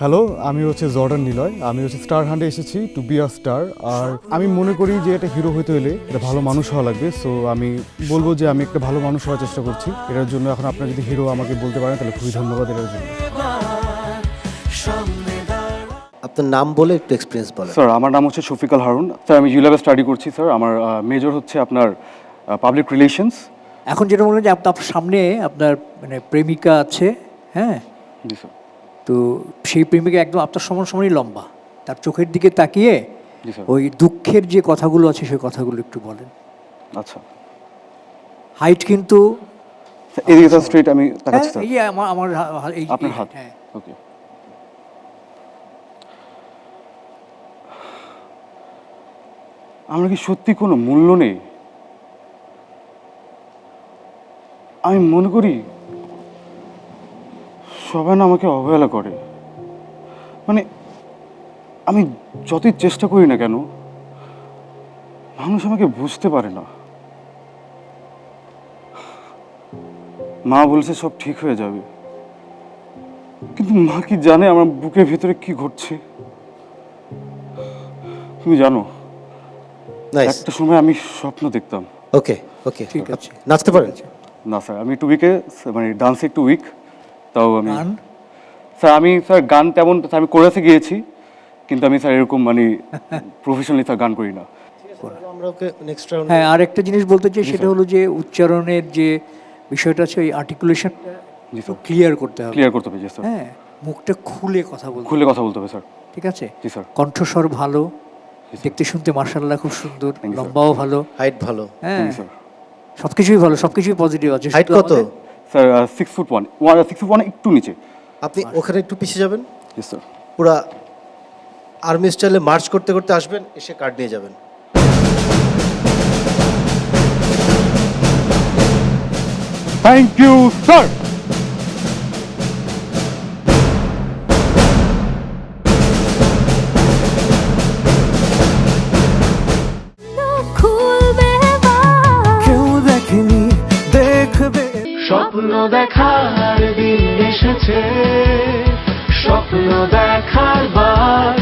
Hello আমি হচ্ছে Jordan Niloy. আমি হচ্ছে স্টার হান্ডে এসেছি টু বি আ স্টার আর আমি মনে করি যে এটা হিরো হতে হলে এটা ভালো মানুষ হওয়া লাগবে। সো আমি বলব যে আমি একটা ভালো মানুষ হওয়ার চেষ্টা করছি। এটার জন্য এখন আপনার যদি হিরো আমাকে বলতে পারেন তাহলে খুবই ধন্যবাদ এটার জন্য। আপনার নাম বলে একটু এক্সপিরিয়েন্স বলেন। স্যার আমার নাম হচ্ছে শফিকাল হারুন। স্যার আমি ইউল্যাবে স্টাডি করছি স্যার আমার মেজর হচ্ছে আপনার পাবলিক রিলেশনস এখন যেটা মনে হয় যে আপনার সামনে আপনার মানে প্রেমিকা আছে হ্যাঁ? জি স্যার তো সেই প্রেমিকা একদম আপনার সমান সমানই লম্বা। তার চোখের দিকে তাকিয়ে ওই দুঃখের যে কথাগুলো আছে সেই কথাগুলো একটু বলেন। আচ্ছা। হাইট কিন্তু এদিকে স্ট্রেট আমি হ্যাঁ, তাকাচ্ছি এই আমার আমার এই আপনার হাত। হ্যাঁ। ওকে। আমরা কি সত্যি কোনো মূল্য নেই? আমি মনে করি সবাই না আমাকে অবহেলা করে। মানে আমি যতই চেষ্টা করি না কেন মানুষ আমাকে বুঝতে পারে না। মা বলছে সব ঠিক হয়ে যাবে। কিন্তু মা কি জানে আমার বুকের ভিতরে কি ঘটছে? তুমি জানো একটা সময় আমি স্বপ্ন দেখতাম। ওকে ওকে ঠিক আছে। নাচতে পারেন? না স্যার আমি একটু উইকে মানে ডান্সে একটু উইক তাও আমি গান? স্যার আমি স্যার গান তেমন আমি কোরাসে গিয়েছি কিন্তু আমি স্যার এরকম মানে প্রফেশনালি স্যার গান করি না। নেক্সট হ্যাঁ আর একটা জিনিস বলতে চাই সেটা হলো যে উচ্চারণের যে বিষয়টা আছে ওই স্যার। ক্লিয়ার করতে হবে। ক্লিয়ার করতে হবে স্যার। হ্যাঁ মুখটা খুলে কথা বলতে খুলে কথা বলতে হবে স্যার। ঠিক আছে? জি স্যার। কণ্ঠস্বর ভালো দেখতে শুনতে মার্শাল্লাহ খুব সুন্দর. লম্বাও ভালো। হাইট ভালো। হ্যাঁ সবকিছুই ভালো সবকিছুই পজিটিভ আছে। হাইট কত? Sir six foot one one six foot one একটু নিচে। আপনি ওখানে একটু পিছিয়ে যাবেন? স্যার পুরা আর্মি স্টাইলে মার্চ করতে করতে আসবেন এসে কার্ড নিয়ে যাবেন। থ্যাংক ইউ স্যার স্বপ্ন দেখার দিন এসেছে। স্বপ্ন দেখার বার